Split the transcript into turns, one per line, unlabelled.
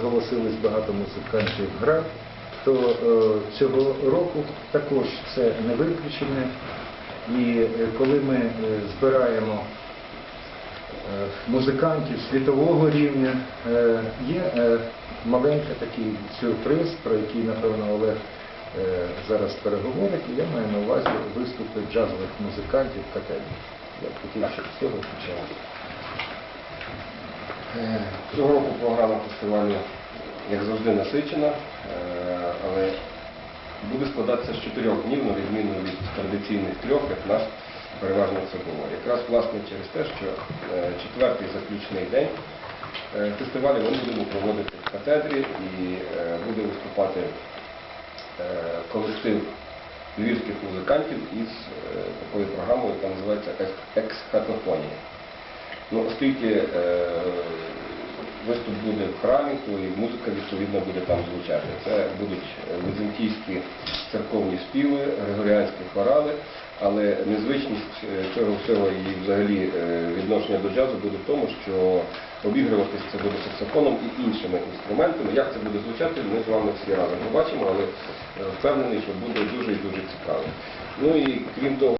зголосились багато музикантів грати, то е, цього року також це не виключення. І е, коли ми е, збираємо музикантів світового рівня, є маленький такий сюрприз, про який, напевно, Олег зараз переговорить, і я маю на увазі виступи джазових музикантів в катедрі. Я б хотів, щоб цього почалося.
Е, Цього року програма фестивалю, як завжди, насичена, е, але буде складатися з чотирьох днів, на відміну від традиційних трьох, як нас переважно це було. Якраз власне через те, що е, четвертий заключний день фестивалю ми будемо проводити в катедрі і буде виступати колектив львівських музикантів із такою програмою, яка називається «Екс-катофонія». Ну, оскільки виступ буде в храмі, то і музика відповідно буде там звучати. Це будуть візантійські церковні співи, григоріанські хорали, але незвичність е, цього всього і взагалі е, відношення до джазу буде в тому, що обігруватись це буде саксофоном і іншими інструментами. Як це буде звучати, ми з вами всі разом побачимо, але е, впевнений, що буде дуже і дуже цікаво. Ну і крім того,